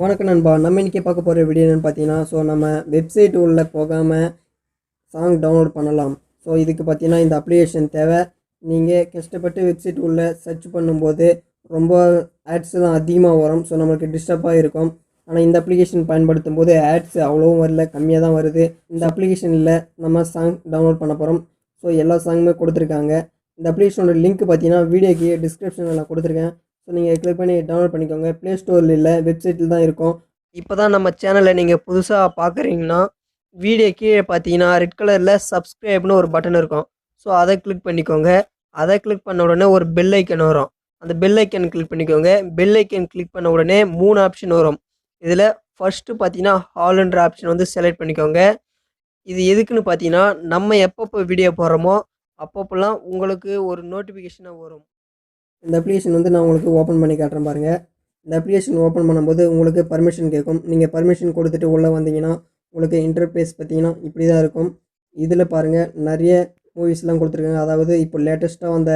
வணக்கம் நண்பா. நம்ம இன்றைக்கி பார்க்க போகிற வீடியோ என்னென்னு பார்த்தீங்கன்னா ஸோ நம்ம வெப்சைட் உள்ள போகாமல் சாங் டவுன்லோட் பண்ணலாம். ஸோ இதுக்கு பார்த்தீங்கன்னா இந்த அப்ளிகேஷன் தேவை. நீங்கள் கஷ்டப்பட்டு வெப்சைட் உள்ள சர்ச் பண்ணும்போது ரொம்ப ஆட்ஸ் தான் அதிகமாக வரும். ஸோ நம்மளுக்கு டிஸ்டர்பாக இருக்கும். ஆனால் இந்த அப்ளிகேஷன் பயன்படுத்தும் போது ஆட்ஸ் அவ்வளோவும் வரல கம்மியாக தான் வருது. இந்த அப்ளிகேஷனில் நம்ம சாங் டவுன்லோட் பண்ண போகிறோம் ஸோ எல்லா சாங்குமே கொடுத்துருக்காங்க. இந்த அப்ளிகேஷனோட லிங்க் பார்த்தீங்கன்னா வீடியோக்கு டிஸ்கிரிப்ஷனில் நான் கொடுத்துருக்கேன். ஸோ நீங்கள் கிளிக் பண்ணி டவுன்லோட் பண்ணிக்கோங்க. ப்ளே ஸ்டோரில் இல்லை வெப்சைட்டில் தான் இருக்கும். இப்போ தான் நம்ம சேனலை நீங்கள் புதுசாக பார்க்குறீங்கன்னா வீடியோ கீழே பார்த்தீங்கன்னா ரெட் கலரில் சப்ஸ்கிரைப்னு ஒரு பட்டன் இருக்கும். ஸோ அதை கிளிக் பண்ணிக்கோங்க. அதை கிளிக் பண்ண உடனே ஒரு பெல் ஐக்கன் வரும். அந்த பெல் ஐக்கன் கிளிக் பண்ணிக்கோங்க. பெல் ஐக்கன் கிளிக் பண்ண உடனே மூணு ஆப்ஷன் வரும். இதில் ஃபஸ்ட்டு பார்த்தீங்கன்னா ஹால்ன்ற ஆப்ஷன் வந்து செலக்ட் பண்ணிக்கோங்க. இது எதுக்குன்னு பார்த்தீங்கன்னா நம்ம எப்பப்போ வீடியோ போடுறோமோ அப்பப்போலாம் உங்களுக்கு ஒரு நோட்டிஃபிகேஷனாக வரும். இந்த அப்ளிகேஷன் வந்து நான் உங்களுக்கு ஓப்பன் பண்ணி காட்டுறேன் பாருங்கள் இந்த அப்ளிகேஷன் ஓப்பன் பண்ணும்போது உங்களுக்கு பர்மிஷன் கேட்கும். நீங்கள் பர்மிஷன் கொடுத்துட்டு உள்ளே வந்தீங்கன்னா உங்களுக்கு இன்டர்ஃபேஸ் பார்த்தீங்கன்னா இப்படி தான் இருக்கும். இதில் பாருங்கள் நிறைய மூவிஸ்லாம் கொடுத்துருக்காங்க. அதாவது இப்போ லேட்டஸ்ட்டாக வந்த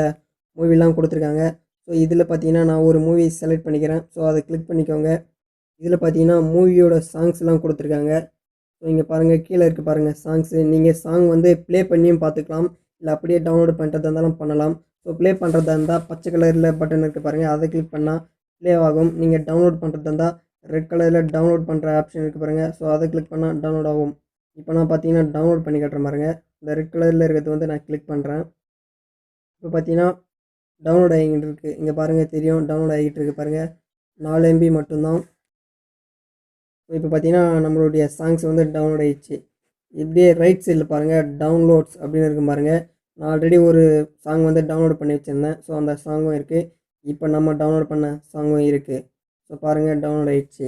மூவிலாம் கொடுத்துருக்காங்க. ஸோ இதில் பார்த்தீங்கன்னா நான் ஒரு மூவி செலக்ட் பண்ணிக்கிறேன். ஸோ அதை கிளிக் பண்ணிக்கோங்க. இதில் பார்த்தீங்கன்னா மூவியோட சாங்ஸ்லாம் கொடுத்துருக்காங்க. ஸோ இங்கே பாருங்கள் கீழே இருக்குது பாருங்கள் சாங்ஸு நீங்கள் சாங் வந்து ப்ளே பண்ணியும் பார்த்துக்கலாம். இல்லை அப்படியே டவுன்லோட் பண்ணுறதா இருந்தாலும் பண்ணலாம். ஸோ ப்ளே பண்ணுறதா இருந்தால் பச்சை கலரில் பட்டன் இருக்குது பாருங்கள் அதை கிளிக் பண்ணால் ப்ளே ஆகும். நீங்கள் டவுன்லோட் பண்ணுறதா இருந்தால் ரெட் கலரில் டவுன்லோட் பண்ணுற ஆப்ஷன் இருக்குது பாருங்கள் ஸோ அதை கிளிக் பண்ணால் டவுன்லோட் ஆகும். இப்போ நான் பார்த்தீங்கன்னா டவுன்லோட் பண்ணி கட்டுற பாருங்கள் இந்த ரெட் கலரில் இருக்கிறது வந்து நான் கிளிக் பண்ணுறேன் இப்போ பார்த்தீங்கன்னா டவுன்லோட் ஆகிக்கிட்டு இருக்குது இங்கே பாருங்கள் தெரியும். டவுன்லோட் ஆகிட்டு இருக்குது பாருங்கள் நாலு எம்பி மட்டும்தான். இப்போ பார்த்தீங்கன்னா நம்மளுடைய சாங்ஸ் வந்து டவுன்லோட் ஆகிடுச்சு இப்படியே ரைட் சைடில் பாருங்கள் டவுன்லோட்ஸ் அப்படின்னு இருக்கும் பாருங்கள் நான் ஆல்ரெடி ஒரு சாங் வந்து டவுன்லோட் பண்ணி வச்சுருந்தேன். ஸோ அந்த சாங்கும் இருக்குது இப்போ நம்ம டவுன்லோட் பண்ண சாங்கும் இருக்குது ஸோ பாருங்கள் டவுன்லோட் ஆகிடுச்சு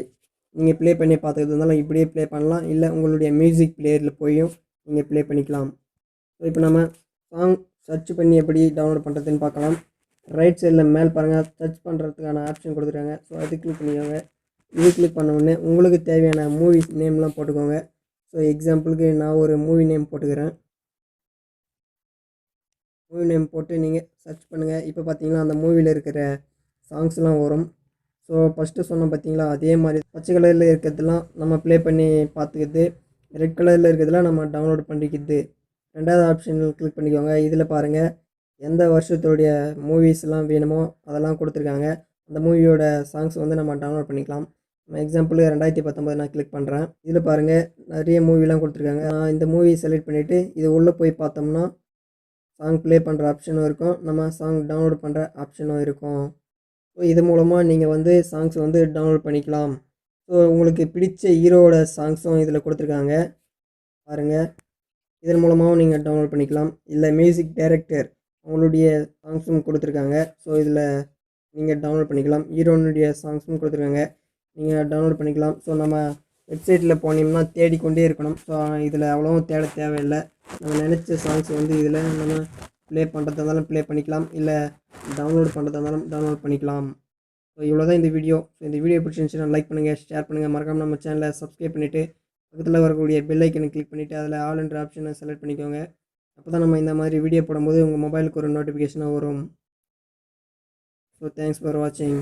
நீங்கள் ப்ளே பண்ணி பார்த்துக்கிட்டு இருந்தாலும் இப்படியே ப்ளே பண்ணலாம். இல்லை உங்களுடைய மியூசிக் பிளேயரில் போயும் நீங்கள் ப்ளே பண்ணிக்கலாம். ஸோ இப்போ நம்ம சாங் சர்ச் பண்ணி எப்படி டவுன்லோட் பண்ணுறதுன்னு பார்க்கலாம். ரைட் சைடில் மேல் பாருங்கள் சர்ச் பண்ணுறதுக்கான ஆப்ஷன் கொடுத்துருக்காங்க. ஸோ அது கிளிக் பண்ணிக்கோங்க. இது கிளிக் பண்ண உடனே உங்களுக்கு தேவையான மூவி நேம்லாம் போட்டுக்கோங்க. ஸோ எக்ஸாம்பிளுக்கு நான் ஒரு மூவி நேம் போட்டுக்கிறேன். மூவி நேம் போட்டு நீங்கள் சர்ச் பண்ணுங்கள் இப்போ பார்த்தீங்கன்னா அந்த மூவியில் இருக்கிற சாங்ஸ்லாம் வரும். ஸோ ஃபஸ்ட்டு சொன்னோம் பார்த்தீங்களா அதே மாதிரி பச்சை கலரில் இருக்கிறதுலாம் நம்ம ப்ளே பண்ணி பார்த்துக்கிது ரெட் கலரில் இருக்கிறதுலாம் நம்ம டவுன்லோட் பண்ணிக்கிது ரெண்டாவது ஆப்ஷனில் கிளிக் பண்ணிக்கோங்க. இதில் பாருங்கள் எந்த வருஷத்துடைய மூவிஸ்லாம் வேணுமோ அதெல்லாம் கொடுத்துருக்காங்க. அந்த மூவியோட சாங்ஸ் வந்து நம்ம டவுன்லோட் பண்ணிக்கலாம். நான் எக்ஸாம்பிள் ரெண்டாயிரத்தி பத்தொம்பது நான் கிளிக் பண்ணுறேன் இதில் பாருங்கள் நிறைய மூவிலாம் கொடுத்துருக்காங்க. நான் இந்த மூவி செலக்ட் பண்ணிவிட்டு இது உள்ளே போய் பார்த்தோம்னா சாங் ப்ளே பண்ணுற ஆப்ஷனும் இருக்கும். நம்ம சாங் டவுன்லோட் பண்ணுற ஆப்ஷனும் இருக்கும். ஸோ இது மூலமாக நீங்கள் வந்து சாங்ஸ் வந்து டவுன்லோட் பண்ணிக்கலாம். ஸோ உங்களுக்கு பிடிச்ச ஹீரோவோட சாங்ஸும் இதில் கொடுத்துருக்காங்க. பாருங்கள் இதன் மூலமாகவும் நீங்கள் டவுன்லோட் பண்ணிக்கலாம். இல்லை மியூசிக் டைரக்டர் அவங்களுடைய சாங்ஸும் கொடுத்துருக்காங்க. ஸோ இதில் நீங்கள் டவுன்லோட் பண்ணிக்கலாம். ஹீரோனுடைய சாங்ஸும் கொடுத்துருக்காங்க. நீங்கள் டவுன்லோட் பண்ணிக்கலாம். ஸோ நம்ம வெப்சைட்டில் போனோம்னா தேடிக்கொண்டே இருக்கணும். ஸோ இதில் அவ்வளோவும் தேட தேவையில்லை. நம்ம நினச்ச சாங்ஸ் வந்து இதில் நம்ம ப்ளே பண்ணுறதா இருந்தாலும் ப்ளே பண்ணிக்கலாம். இல்லை டவுன்லோட் பண்ணுறதா இருந்தாலும் டவுன்லோட் பண்ணிக்கலாம். ஸோ இவ்வளோ தான் இந்த வீடியோ ஸோ இந்த வீடியோ பிடிச்சிருந்துச்சுன்னா லைக் பண்ணுங்கள் ஷேர் பண்ணுங்கள் மறக்காமல் நம்ம சேனலை சப்ஸ்கிரைப் பண்ணிவிட்டு பக்கத்தில் வரக்கூடிய பெல் ஐக்கனை கிளிக் பண்ணிவிட்டு அதில் ஆல் என்ற ஆப்ஷனை செலக்ட் பண்ணிக்கோங்க. அப்போ தான் நம்ம இந்த மாதிரி வீடியோ போடும்போது உங்கள் மொபைலுக்கு ஒரு நோட்டிஃபிகேஷனாக வரும். ஸோ தேங்க்ஸ் ஃபார் வாட்சிங்